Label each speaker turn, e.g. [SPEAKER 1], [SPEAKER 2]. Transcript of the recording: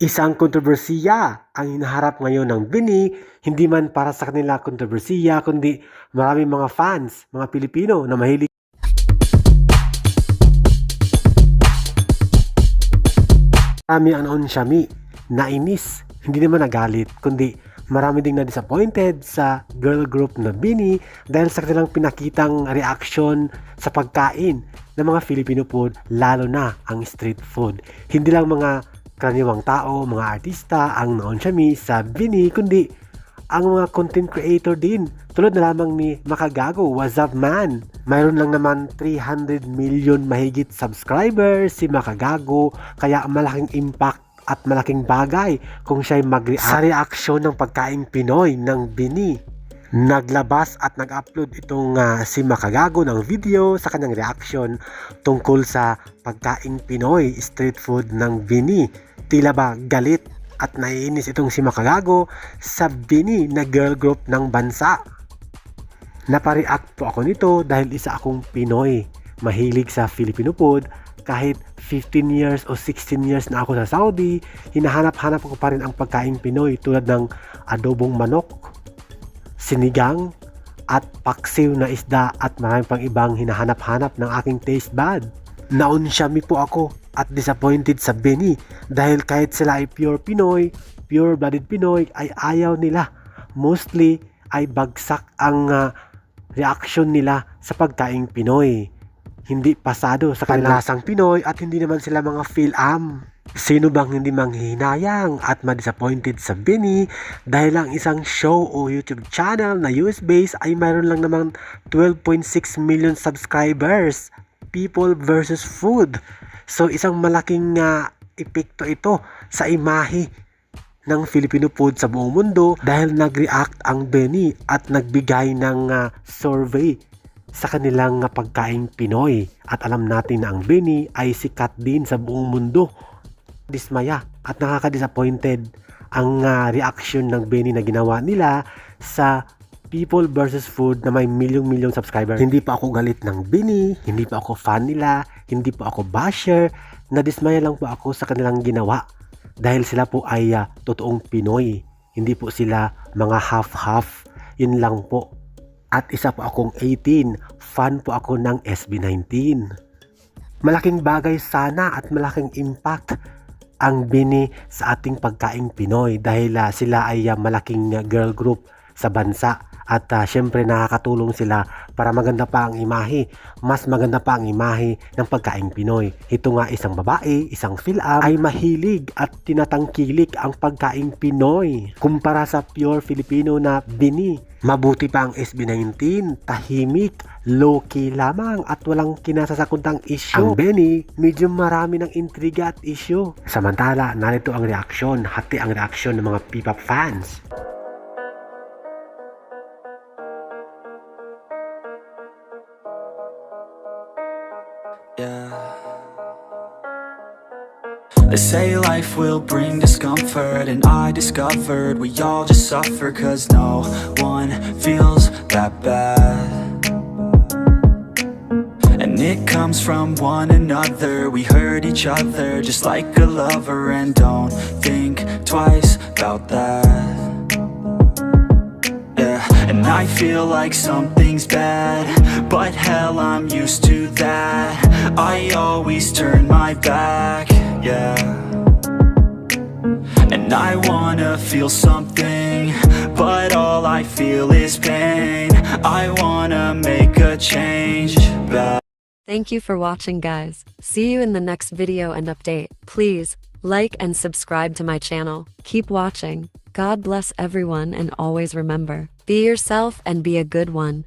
[SPEAKER 1] Isang kontrobersiya ang hinaharap ngayon ng Bini, hindi man para sa kanila kontrobersiya, kundi maraming mga fans, mga Pilipino na mahilig Marami ang noon Shami, nainis, hindi naman nagalit, kundi marami ding na-disappointed sa girl group na Bini dahil sa kanilang pinakitang reaction sa pagkain ng mga Filipino food, lalo na ang street food. Hindi lang mga karaniwang tao, mga artista ang noon Shami sa Bini, kundi ang mga content creator din. Tulad na lamang ni Makagago, What's Up Man? Mayroon lang naman 300 million mahigit subscribers si Makagago, kaya malaking impact at malaking bagay kung siya'y mag-react sa reaksyon ng pagkain Pinoy ng Bini. Naglabas at nag-upload itong ah, si Makagago ng video sa kanyang reaction tungkol sa pagkain Pinoy street food ng Bini. Tila ba galit at naiinis itong si Makagago sa Bini na girl group ng bansa. Napareact po ako nito dahil isa akong Pinoy. Mahilig sa Filipino food. Kahit 15 years o 16 years na ako sa Saudi, hinahanap-hanap ko pa rin ang pagkain Pinoy tulad ng adobong manok, sinigang, at paksiw na isda at marami pang ibang hinahanap-hanap ng aking taste bud. Naunsyami po ako at disappointed sa Beni dahil kahit sila ay pure Pinoy, pure-blooded Pinoy ay ayaw nila. Mostly ay bagsak ang ah, reaction nila sa pagkaing Pinoy. Hindi pasado sa kanilang Pinoy at hindi naman sila mga feel-am. Sino bang hindi manghihinayang at ma-disappointed sa Bini dahil ang isang show o YouTube channel na US-based ay mayroon lang naman 12.6 million subscribers. People versus food. So isang malaking ah, epekto ito sa imahe ng Filipino food sa buong mundo dahil nag-react ang Benny at nagbigay ng ah, survey sa kanilang pagkaing Pinoy. At alam natin na ang Benny ay sikat din sa buong mundo. Dismaya at nakaka-disappointed ang ah, reaction ng Benny na ginawa nila sa People versus Food na may milyong-milyong subscriber. Hindi pa ako galit ng Benny, hindi pa ako fan nila, hindi pa ako basher, nadismaya lang po ako sa kanilang ginawa dahil sila po ay ah, totoong Pinoy. Hindi po sila mga half-half. Yun lang po. At isa po akong 18. Fan po ako ng SB19. Malaking bagay sana at malaking impact ang bini sa ating pagkaing Pinoy dahil ah, sila ay ah, malaking ah, girl group sa bansa at ah, syempre nakakatulong sila para maganda pa ang imahe mas maganda pa ang imahe ng pagkaing Pinoy. Ito nga isang babae isang filam ay mahilig at tinatangkilik ang pagkaing Pinoy kumpara sa pure Filipino na bini. Mabuti pa ang SB19 tahimik low-key lamang at walang kinasasakundang issue. Ang Benny medyo marami ng intriga at issue. Samantala narito ang reaksyon hati ang reaksyon ng mga P-pop fans
[SPEAKER 2] They say life will bring discomfort, and I discovered we all just suffer cause no one feels that bad. And it comes from one another, we hurt each other just like a lover, and don't think twice about that. I feel like something's bad But hell, I'm used to that I always turn my back, yeah And I wanna feel something But all I feel is pain I wanna make a change back
[SPEAKER 3] Thank you for watching guys. See you in the next video and update. Please, like and subscribe to my channel. Keep watching. God bless everyone and always remember, be yourself and be a good one.